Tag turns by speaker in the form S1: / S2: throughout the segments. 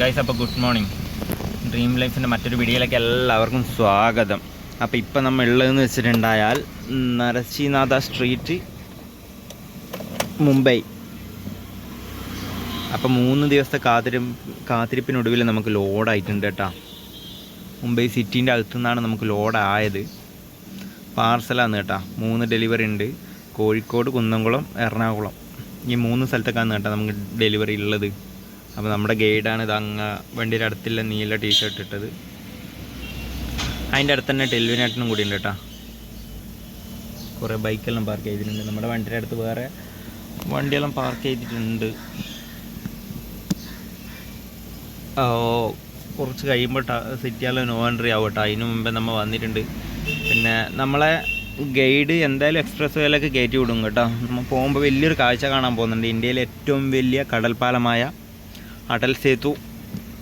S1: Guys അപ്പോൾ good morning dream ലൈഫിന്റെ മറ്റൊരു വീഡിയോയിലേക്ക് എല്ലാവർക്കും സ്വാഗതം. അപ്പോൾ ഇപ്പം നമ്മൾ ഉള്ളതെന്ന് വെച്ചിട്ടുണ്ടായാൽ നരസിനാഥ സ്ട്രീറ്റ് മുംബൈ. അപ്പോൾ മൂന്ന് ദിവസത്തെ കാത്തിരി കാത്തിരിപ്പിനൊടുവിൽ നമുക്ക് ലോഡായിട്ടുണ്ട് കേട്ടോ. മുംബൈ സിറ്റീന്റെ അകത്തു നിന്നാണ് നമുക്ക് ലോഡായത്. പാർസലാണ് കേട്ടോ. മൂന്ന് ഡെലിവറി ഉണ്ട്. കോഴിക്കോട് കുന്നംകുളം എറണാകുളം. ഈ മൂന്ന് സ്ഥലത്തേക്കാണ് കേട്ടോ നമുക്ക് ഡെലിവറി ഉള്ളത്. അപ്പോൾ നമ്മുടെ ഗൈഡാണ് ഇത് അങ്ങ് വണ്ടിയുടെ അടുത്തുള്ള നീല ടീഷർട്ട് ഇട്ടത്. അതിന്റെ അടുത്ത് തന്നെ ടെലിവിനേട്ടനും കൂടി ഉണ്ട് കേട്ടോ. കുറേ ബൈക്കെല്ലാം പാർക്ക് ചെയ്തിട്ടുണ്ട്. നമ്മുടെ വണ്ടിയുടെ അടുത്ത് വേറെ വണ്ടിയെല്ലാം പാർക്ക് ചെയ്തിട്ടുണ്ട്. കുറച്ച് കഴിയുമ്പോൾ സിറ്റിയാലും നോ എൻട്രി ആവും കേട്ടോ. അതിന് മുമ്പേ നമ്മൾ വന്നിട്ടുണ്ട്. പിന്നെ നമ്മളെ ഗൈഡ് എന്തായാലും എക്സ്പ്രസ് വേയിലേക്ക് കയറ്റി വിടും കേട്ടോ. നമ്മൾ പോകുമ്പോൾ വലിയൊരു കാഴ്ച കാണാൻ പോകുന്നുണ്ട്. ഇന്ത്യയിലെ ഏറ്റവും വലിയ കടൽപ്പാലമായ അടൽ സേതു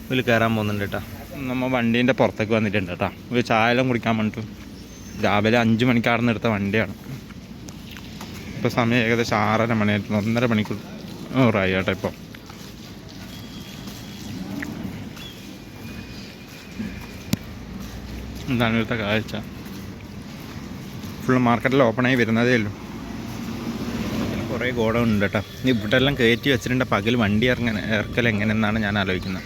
S1: ഇതിൽ കയറാൻ പോകുന്നുണ്ട് കേട്ടോ നമ്മൾ വണ്ടീന്റെ പുറത്തേക്ക് വന്നിട്ടുണ്ട് കേട്ടോ ഒരു ചായയെല്ലാം കുടിക്കാൻ വേണ്ടിട്ട് രാവിലെ അഞ്ച് മണിക്കാർന്ന് എടുത്ത വണ്ടിയാണ്. ഇപ്പോൾ സമയം ഏകദേശം ആറര മണിയായിട്ടുണ്ട് ഒന്നര മണിക്കൂർ ഓറായി കേട്ടോ ഇപ്പോൾ എന്താണ് ഇവിടുത്തെ കാഴ്ച? ഫുൾ മാർക്കറ്റിൽ ഓപ്പണായി വരുന്നതേ ഉള്ളൂ. കുറേ ഗോഡൗൺ ഉണ്ട് കേട്ടോ ഇവിടെ എല്ലാം കയറ്റി വെച്ചിട്ടുണ്ട്. പകൽ വണ്ടി ഇറങ്ങാൻ ഇറക്കൽ എങ്ങനെയെന്നാണ് ഞാൻ ആലോചിക്കുന്നത്.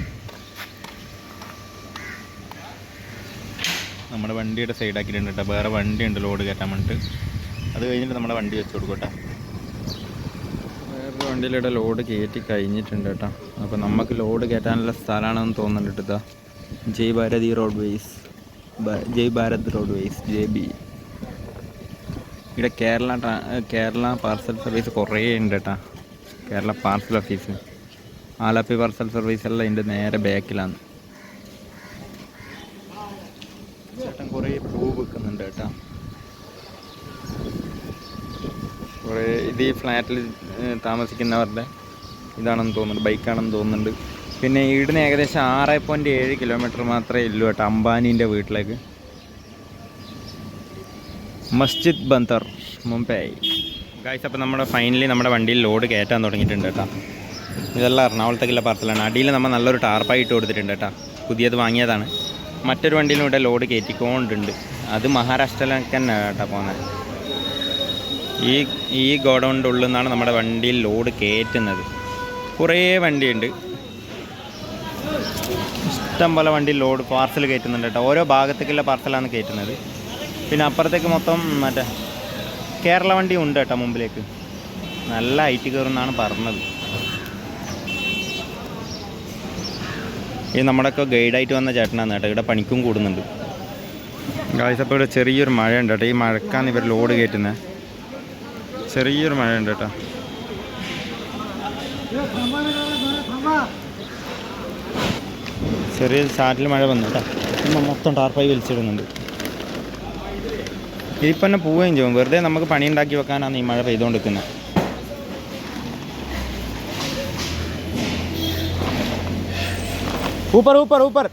S1: നമ്മുടെ വണ്ടിയുടെ സൈഡാക്കിയിട്ടുണ്ട് കേട്ടോ വേറെ വണ്ടി ഉണ്ട് ലോഡ് കയറ്റാൻ വേണ്ടിയിട്ട് അത് കഴിഞ്ഞിട്ട് നമ്മുടെ വണ്ടി വെച്ച് കൊടുക്കട്ടെ കേട്ടോ വേറൊരു വണ്ടിയിലൂടെ ലോഡ് കയറ്റി കഴിഞ്ഞിട്ടുണ്ട് കേട്ടോ അപ്പോൾ നമുക്ക് ലോഡ് കയറ്റാനുള്ള സ്ഥലമാണെന്ന് തോന്നുന്നുണ്ട് കേട്ടോ Jai Bharati road ways Jai Bharat road ways J B ഇവിടെ കേരള കേരള പാർസൽ സർവീസ് കുറേ ഉണ്ട് കേട്ടോ Kerala parcel office. Alleppey parcel service എല്ലാം ഇതിന്റെ നേരെ ബാക്കിലാണ്. ചേട്ടൻ കുറേ പൂ വെക്കുന്നുണ്ട് കേട്ടോ കുറേ ഇത് ഈ ഫ്ലാറ്റിൽ താമസിക്കുന്നവരുടെ ഇതാണെന്ന് തോന്നുന്നുണ്ട് ബൈക്കാണെന്ന് തോന്നുന്നുണ്ട്. പിന്നെ ഇവിടുന്ന് ഏകദേശം ആറ് പോയിന്റ് ഏഴ് കിലോമീറ്റർ മാത്രമേ ഉള്ളൂ കേട്ടോ അംബാനീന്റെ വീട്ടിലേക്ക്. മസ്ജിദ് ബന്തർ മുംബൈ. ഗായ്സ് അപ്പോൾ നമ്മുടെ ഫൈനലി നമ്മുടെ വണ്ടിയിൽ ലോഡ് കയറ്റാൻ തുടങ്ങിയിട്ടുണ്ട് കേട്ടോ. ഇതെല്ലാം എറണാകുളത്തേക്കുള്ള പാർസലാണ് അടിയിൽ നമ്മൾ നല്ലൊരു ടാർപ്പായി ഇട്ട് കൊടുത്തിട്ടുണ്ട് കേട്ടോ. പുതിയത് വാങ്ങിയതാണ്. മറ്റൊരു വണ്ടിയിലും ഇവിടെ ലോഡ് കയറ്റിക്കൊണ്ടുണ്ട്. അത് മഹാരാഷ്ട്രയിലേക്ക് തന്നെ കേട്ടോ പോകുന്നത് ഈ ഈ ഗോഡൗണിന്റെ ഉള്ളിൽ നിന്നാണ് നമ്മുടെ വണ്ടിയിൽ ലോഡ് കയറ്റുന്നത്. കുറേ വണ്ടിയുണ്ട്. ഇഷ്ടം പോലെ വണ്ടി ലോഡ് പാർസൽ കയറ്റുന്നുണ്ട് കേട്ടോ. ഓരോ ഭാഗത്തേക്കുള്ള പാർസലാണ് കയറ്റുന്നത്. പിന്നെ അപ്പുറത്തേക്ക് മൊത്തം മറ്റേ കേരള വണ്ടി ഉണ്ട് കേട്ടോ മുമ്പിലേക്ക്. നല്ല ഹൈറ്റ് കയറുമെന്നാണ് പറഞ്ഞത്. ഈ നമ്മുടെയൊക്കെ ഗൈഡായിട്ട് വന്ന ചേട്ടനാണ് കേട്ടോ. ഇവിടെ പണിക്കും കൂടുന്നുണ്ട്. ഗായ്സ് അപ്പോൾ ഇവിടെ ചെറിയൊരു മഴ ഉണ്ട് കേട്ടോ. ഈ മഴക്കാണ് ഇവർ ലോഡ് കയറ്റുന്നത് ചെറിയൊരു മഴ ഉണ്ട് കേട്ടോ. ചെറിയ ചാറ്റിൽ മഴ വന്നു കേട്ടോ. മൊത്തം ടാർപ്പായി വലിച്ചിടുന്നുണ്ട്. ഇതിപ്പോൾ തന്നെ പോവുകയും ചെയ്യും. വെറുതെ നമുക്ക് പണി ഉണ്ടാക്കി വെക്കാനാണ് ഈ മഴ പെയ്തുകൊണ്ടിരിക്കുന്നത്. ഊപ്പർ ഊപ്പർ ഊപ്പർ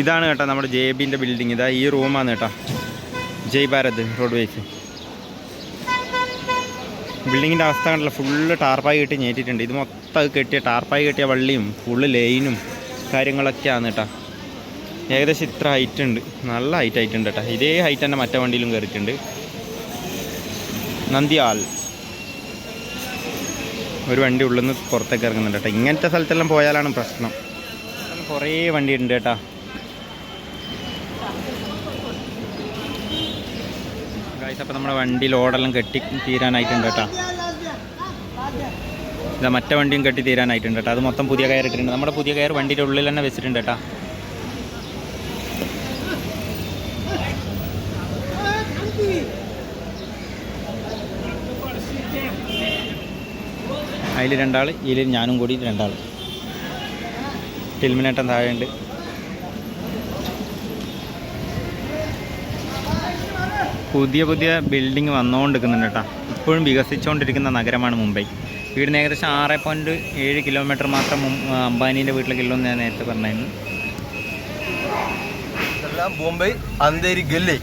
S1: ഇതാണ് കേട്ടോ നമ്മുടെ ജെ ബിന്റെ ബിൽഡിംഗ് ഇതാ ഈ റൂമാണ് കേട്ടോ. ജയ് ഭാരത് റോഡ് വേസ് ബിൽഡിങ്ങിന്റെ അവസ്ഥ കണ്ടല്ലോ. ഫുള്ള് ടാർപ്പായി കെട്ടി ഞേറ്റിട്ടുണ്ട് ഇത് മൊത്തം കെട്ടിയ ടാർപ്പായി കെട്ടിയ വള്ളിയും ഫുള്ള് ലൈനും കാര്യങ്ങളൊക്കെയാണ് കേട്ടോ ഏകദേശം ഇത്ര ഹൈറ്റ് ഉണ്ട്. നല്ല ഹൈറ്റ് ആയിട്ടുണ്ട് കേട്ടോ ഇതേ ഹൈറ്റ് തന്നെ മറ്റേ വണ്ടിയിലും കയറിയിട്ടുണ്ട് നന്ദിയാൽ. ഒരു വണ്ടി ഉള്ളിൽ നിന്ന് പുറത്തേക്ക് ഇറങ്ങുന്നുണ്ട് കേട്ടോ ഇങ്ങനത്തെ സ്ഥലത്തെല്ലാം പോയാലാണ് പ്രശ്നം. കുറേ വണ്ടി ഉണ്ട് കേട്ടോ ഗായ്സ് അപ്പോൾ നമ്മുടെ വണ്ടി ലോഡെല്ലാം കെട്ടി തീരാനായിട്ടുണ്ട് കേട്ടോ. ഇതാ മറ്റേ വണ്ടിയും കെട്ടി തീരാനായിട്ടുണ്ട് കേട്ടോ. അത് മൊത്തം പുതിയ കയർ ഇട്ടിട്ടുണ്ട്. നമ്മുടെ പുതിയ കയർ വണ്ടിയുടെ ഉള്ളിൽ തന്നെ വെച്ചിട്ടുണ്ട് കേട്ടോ. അതിൽ രണ്ടാൾ ഇതിൽ ഞാനും കൂടി രണ്ടാൾ ടിൽമിനേട്ടൻ താഴെയുണ്ട്. പുതിയ പുതിയ ബിൽഡിംഗ് വന്നുകൊണ്ടിരിക്കുന്നുണ്ട് കേട്ടോ ഇപ്പോഴും വികസിച്ചുകൊണ്ടിരിക്കുന്ന നഗരമാണ് മുംബൈ. വീടിന് ഏകദേശം ആറ് പോയിന്റ് ഏഴ് കിലോമീറ്റർ മാത്രം അംബാനീന്റെ വീട്ടിലേക്കുള്ളൂ എന്ന് ഞാൻ നേരത്തെ പറഞ്ഞായിരുന്നു.
S2: ബോംബെ അന്തേരി ഗല്ലി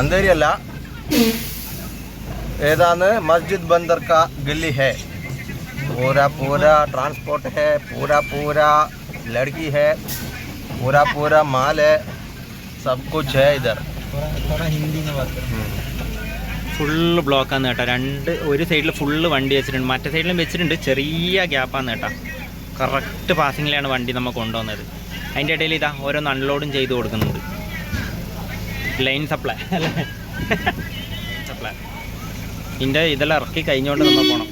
S2: അന്തേരി അല്ല. ഏതാണ്? മസ്ജിദ് ബന്ദർ കാ ഗല്ലി ഹേ. पूरा पूरा ട്രാൻസ്പോർട്ട് है पूरा पूरा लड़की है पूरा पूरा माल है सब कुछ है इधर
S1: ഫുള്ള് ബ്ലോക്കാന്ന് കേട്ടോ. രണ്ട് ഒരു സൈഡിൽ ഫുള്ള് വണ്ടി വെച്ചിട്ടുണ്ട്. മറ്റേ സൈഡിലും വെച്ചിട്ടുണ്ട്. ചെറിയ ഗ്യാപ്പാന്ന് കേട്ടോ. കറക്റ്റ് പാസിങ്ങിലാണ് വണ്ടി നമ്മൾ കൊണ്ടുവന്നത്. അതിന്റെ ഇടയിൽ ഇതാ ഓരോന്ന് അൺലോഡും ചെയ്ത് കൊടുക്കുന്നുണ്ട്. ലൈൻ സപ്ലൈ അല്ലേ? സപ്ലൈ ഇതിന്റെ ഇതെല്ലാം ഇറക്കി കഴിഞ്ഞുകൊണ്ട് നമ്മൾ പോകണം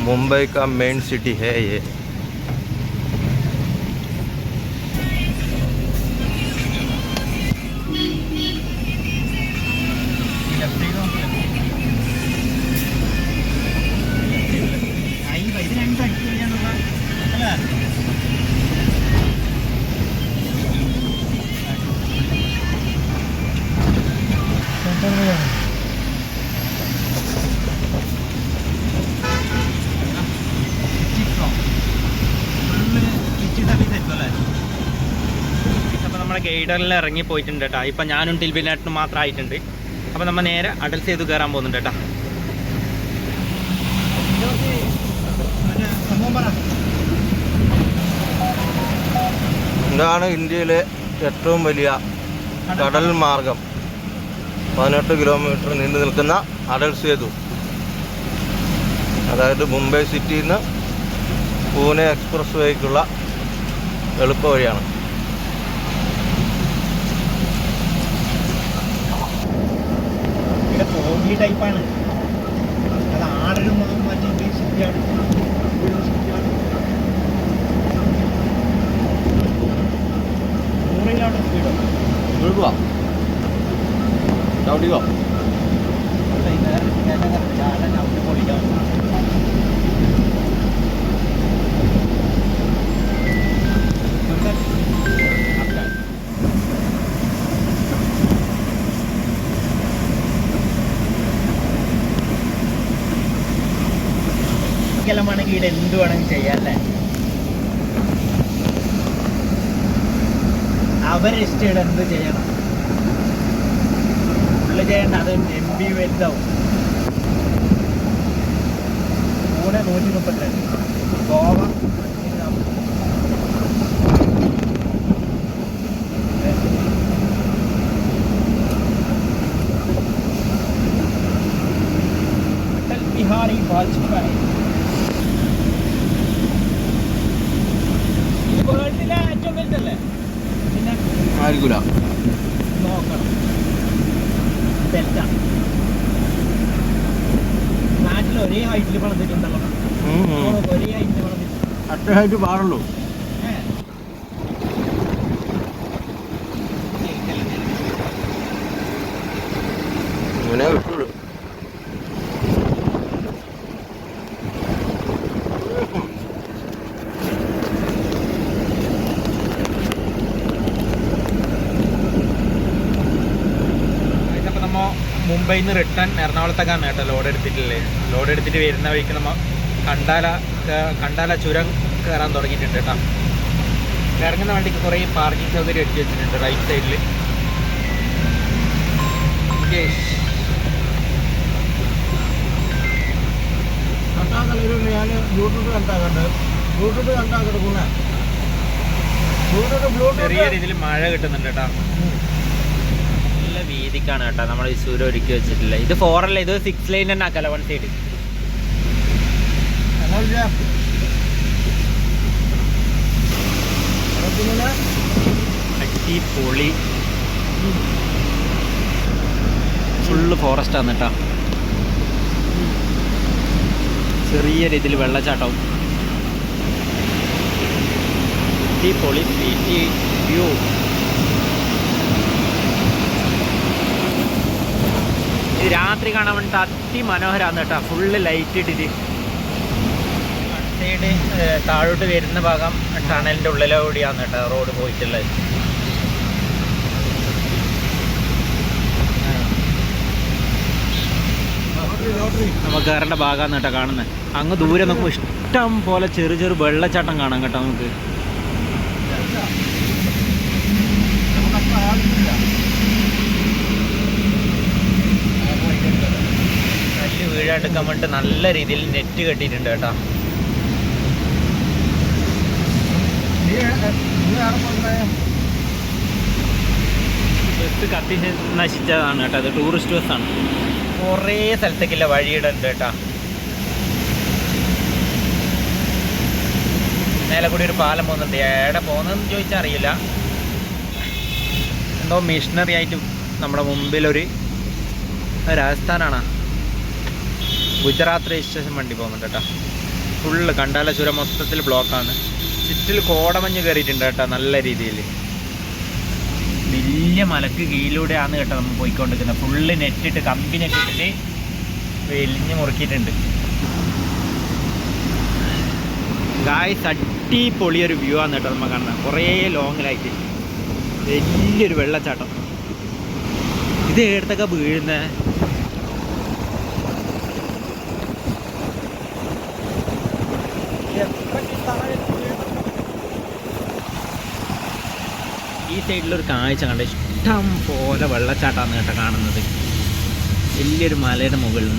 S2: मुंबई का मेन सिटी है ये।
S1: ഗൈഡറിൽ ഇറങ്ങി പോയിട്ടുണ്ട് കേട്ടോ. ഇപ്പം ഞാനും ടിൽബിനായിട്ടും മാത്രം ആയിട്ടുണ്ട്. അപ്പോൾ നമ്മൾ നേരെ അഡൽസ് ചെയ്ത് കയറാൻ പോകുന്നുണ്ട് കേട്ടോ.
S2: ഇതാണ് ഇന്ത്യയിലെ ഏറ്റവും വലിയ കടൽ മാർഗം. പതിനെട്ട് കിലോമീറ്റർ നീണ്ടു നിൽക്കുന്ന അടൽ സേതു. അതായത് മുംബൈ സിറ്റിയിൽ നിന്ന് പൂനെ എക്സ്പ്രസ് വേക്കുള്ള എളുപ്പ വഴിയാണ്
S1: ഇവിടെ തോണ്ടി ടൈപ്പാണ്. അത് ആടലും മറ്റേ ഷിപ്പിയാണ് നൂറിലാണ് സ്പീഡോ? ഇവിടെ എന്ത് വേണമെങ്കിൽ ചെയ്യാല്ലേ അവരിഷ്ടം ഇവിടെ എന്ത് ചെയ്യണം? ഉള്ള ചെയ്യേണ്ട അത് എം ബി വലുതാവും. മൂന്ന് നൂറ്റി മുപ്പത്തിരണ്ട്. ഗോവ അടൽ ബിഹാരി വാജ്പേയി ഇത് വേൾഡിലെ ഏറ്റവും വലുതല്ലേ പിന്നെ
S2: ആയിരിക്കില്ല
S1: ഒരേ ഹൈറ്റിൽ പണിതിട്ടുണ്ടല്ലോ ഒരേ ഹൈറ്റിൽ പണിതിട്ട്
S2: ഹൈറ്റ് പാടുള്ളൂ
S1: ഏ.
S2: ഇങ്ങനെ കിട്ടുള്ളൂ
S1: അപ്പോൾ നമ്മൾ മുംബൈയിൽ നിന്ന് റിട്ടേൺ എറണാകുളത്തേക്കാണ് കേട്ടോ ലോഡ് എടുത്തിട്ടില്ലേ? ലോഡ് എടുത്തിട്ട് വരുന്ന വഴിക്ക് നമ്മൾ കണ്ടാല കണ്ടാല ചുരം കയറാൻ തുടങ്ങിയിട്ടുണ്ട് കേട്ടോ. ഇറങ്ങുന്ന വണ്ടിക്ക് കുറേ പാർക്കിംഗ് സൗകര്യം എടുത്തു വെച്ചിട്ടുണ്ട് റൈറ്റ് സൈഡിൽ
S2: ഞാൻ ബ്ലൂടൂത്ത് കണ്ടാക്കണ്ട് ബ്ലൂടൂത്ത് കണ്ടാ കിടക്കുന്ന? ബ്ലൂടൂത്ത്
S1: ചെറിയ രീതിയിൽ മഴ കിട്ടുന്നുണ്ട് കേട്ടോ. വീതിക്കാണ് കേട്ടോ. നമ്മൾ ഈ സൂര്യ ഒരുക്കി വെച്ചിട്ടില്ല. ഇത് ഫോർ അല്ല? ഇത് സിക്സ് ലൈൻ തന്നെ ആക്കല്ല വൺ സൈഡ് അടിപൊളി. ഫുള്ള് ഫോറസ്റ്റ് ആണ് കേട്ടോ. ചെറിയ രീതിയിൽ വെള്ളച്ചാട്ടവും. അടിപൊളി. വ്യൂ ഇത് രാത്രി കാണാൻ വേണ്ടിയിട്ട് അതിമനോഹരമാണ് കേട്ടോ. ഫുള്ള് ലൈറ്റ് ഇട്ടിട്ട്. സൈഡ് താഴോട്ട് വരുന്ന ഭാഗം ടണലിന്റെ ഉള്ളിലൂടെയാണ് കേട്ടോ റോഡ് പോയിട്ടുള്ളത്. നമുക്ക് കയറേണ്ട ഭാഗമാണ് കേട്ടോ കാണുന്നത് അങ്ങ് ദൂരെ നോക്കുമ്പോൾ ഇഷ്ടം പോലെ ചെറു ചെറു വെള്ളച്ചാട്ടം കാണാം കേട്ടോ നമുക്ക്. വീഴാണ്ടിരിക്കാൻ വേണ്ടിയിട്ട് നല്ല രീതിയിൽ നെറ്റ് കെട്ടിയിട്ടുണ്ട് കേട്ടോ. ബസ് കത്തി നശിച്ചതാണ് കേട്ടോ. അത് ടൂറിസ്റ്റ് ബസ്സാണ് കുറേ സ്ഥലത്തേക്കില്ല വഴിയിടുന്നുണ്ട് കേട്ടോ. മേലെ കൂടി ഒരു പാലം പോകുന്നുണ്ട്. എവിടെ പോകുന്നതെന്ന് ചോദിച്ചാൽ അറിയില്ല. എന്തോ മിഷനറി ആയിട്ട് നമ്മുടെ മുമ്പിലൊരു രാജസ്ഥാനാണ്. ഗുജറാത്ത് രജിസ്ട്രേഷൻ വണ്ടി പോകുന്നുണ്ട് കേട്ടോ. ഫുള്ള് കണ്ടാല ചുരം മൊത്തത്തിൽ ബ്ലോക്കാണ്. ചുറ്റിൽ കോടമഞ്ഞ് കയറിയിട്ടുണ്ട് കേട്ടോ നല്ല രീതിയിൽ വലിയ മലക്ക് കീഴിലൂടെയാണ് കേട്ടോ നമ്മൾ പോയിക്കൊണ്ടിരിക്കുന്നത്. ഫുള്ള് നെറ്റിട്ട് കമ്പി നെറ്റിട്ടിട്ട് വെലിഞ്ഞ് മുറുക്കിയിട്ടുണ്ട്. ഗായ്സ് അടിപൊളിയൊരു വ്യൂ ആണ് കേട്ടോ നമ്മൾ കാണുന്നത്. കുറേ ലോങ്ങിലായിട്ട് വലിയൊരു വെള്ളച്ചാട്ടം. ഇത് ഏടത്തൊക്കെ വീഴുന്നത് ഈ സൈഡിലൊരു കാഴ്ച കണ്ട ഇഷ്ടം പോലെ വെള്ളച്ചാട്ടമാണ് കേട്ടോ കാണുന്നത്. വലിയൊരു മലയുടെ മുകളിൽ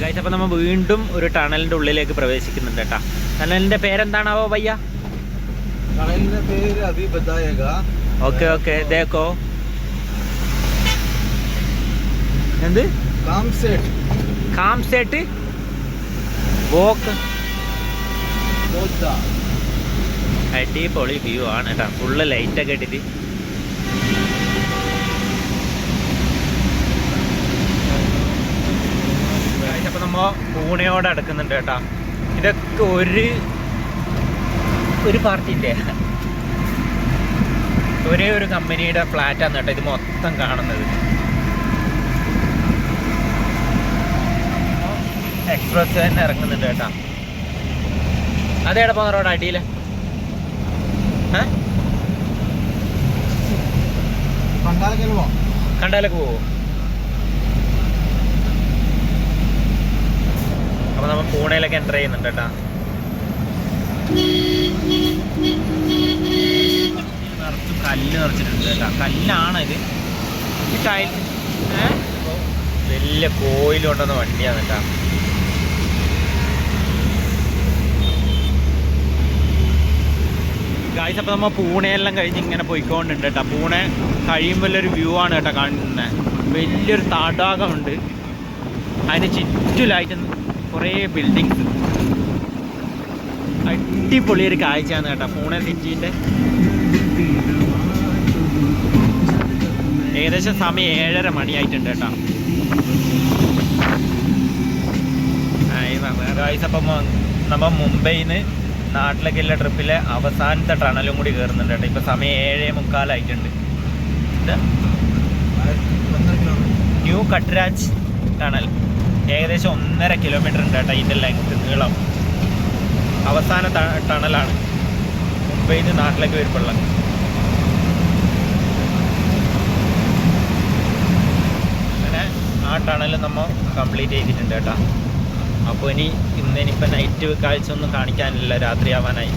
S1: കഴിച്ചപ്പോൾ നമ്മൾ വീണ്ടും ഒരു ടണലിന്റെ ഉള്ളിലേക്ക് പ്രവേശിക്കുന്നുണ്ട് കേട്ടോ. ടണലിന്റെ പേരെന്താണാവോ
S2: പയ്യ ടണലിന്റെ പേര്
S1: ഓക്കെ ഓക്കെ. ദേക്കോ എന്ത്?
S2: കാംസേട്ട്.
S1: കാംസേട്ട്? വോക്ക്. അടിപൊളി വ്യൂ ആണ് കേട്ടോ ഫുള്ള് ലൈറ്റൊക്കെ ഇട്ടിട്ട്. അപ്പോൾ നമ്മ പൂനെയോട് അടുക്കുന്നുണ്ട് കേട്ടോ ഇതൊക്കെ ഒരു ഒരു പാർട്ടിന്റെ ഒരേ ഒരു കമ്പനിയുടെ ഫ്ലാറ്റാണ് കേട്ടോ ഇത് മൊത്തം കാണുന്നത്. എക്സ്പ്രസ് തന്നെ ഇറങ്ങുന്നുണ്ട് കേട്ടോ പോകുന്ന റോഡ്
S2: അടിയിലെ?
S1: കണ്ടാലൊക്കെ പോവോ. അപ്പൊ നമ്മൾ പൂനെയിലൊക്കെ എന്റർ ചെയ്യുന്നുണ്ട് കേട്ടാ. നിറച്ചും കല്ല് നിറച്ചിട്ടുണ്ട് കേട്ടാ. കല്ലാണ് ഇത്. ഈ ടൈൽ വലിയ കോയിൽ കൊണ്ടുവന്ന വണ്ടിയാണ് കേട്ടാ. ഗായ്സ് അപ്പോൾ നമ്മൾ പൂണെയെല്ലാം കഴിഞ്ഞ് ഇങ്ങനെ പോയിക്കൊണ്ടുണ്ട് കേട്ടോ. പൂണെ കഴിയുമ്പോൾ ഒരു വ്യൂ ആണ് കേട്ടോ കാണുന്നത് വലിയൊരു തടാകമുണ്ട്. അതിന് ചുറ്റിലായിട്ട് കുറേ ബിൽഡിങ്സ് അടിപൊളിയൊരു കാഴ്ചയാണ് കേട്ടോ പൂണെ സിറ്റീന്റെ ഏകദേശം സമയം ഏഴര മണിയായിട്ടുണ്ട് കേട്ടോ. ഗായ്സ് അപ്പം നമ്മൾ മുംബൈയിൽ നിന്ന് നാട്ടിലേക്കുള്ള ട്രിപ്പിലെ അവസാനത്തെ ടണലും കൂടി കയറുന്നുണ്ട് കേട്ടോ. ഇപ്പോൾ സമയം ഏഴേ മുക്കാലായിട്ടുണ്ട്. ന്യൂ കട്രാജ് ടണൽ ഏകദേശം ഒന്നര കിലോമീറ്റർ ഉണ്ട് കേട്ടോ ഇതിന്റെ ലെങ്ത് നീളം. അവസാന ടണലാണ് മുംബൈയിൽ നിന്ന് നാട്ടിലേക്ക് വരുമ്പോഴുള്ള. അങ്ങനെ ആ ടണൽ നമ്മൾ കംപ്ലീറ്റ് ചെയ്തിട്ടുണ്ട് കേട്ടോ. അപ്പോൾ ഇനി ഇന്ന് ഇനിയിപ്പോൾ നൈറ്റ് കാഴ്ച ഒന്നും കാണിക്കാനില്ല രാത്രിയാവാനായി.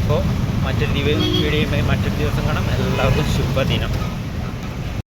S1: അപ്പോൾ മറ്റൊരു വീഡിയോ മറ്റൊരു ദിവസം കാണാം. എല്ലാവർക്കും ശുഭദിനം.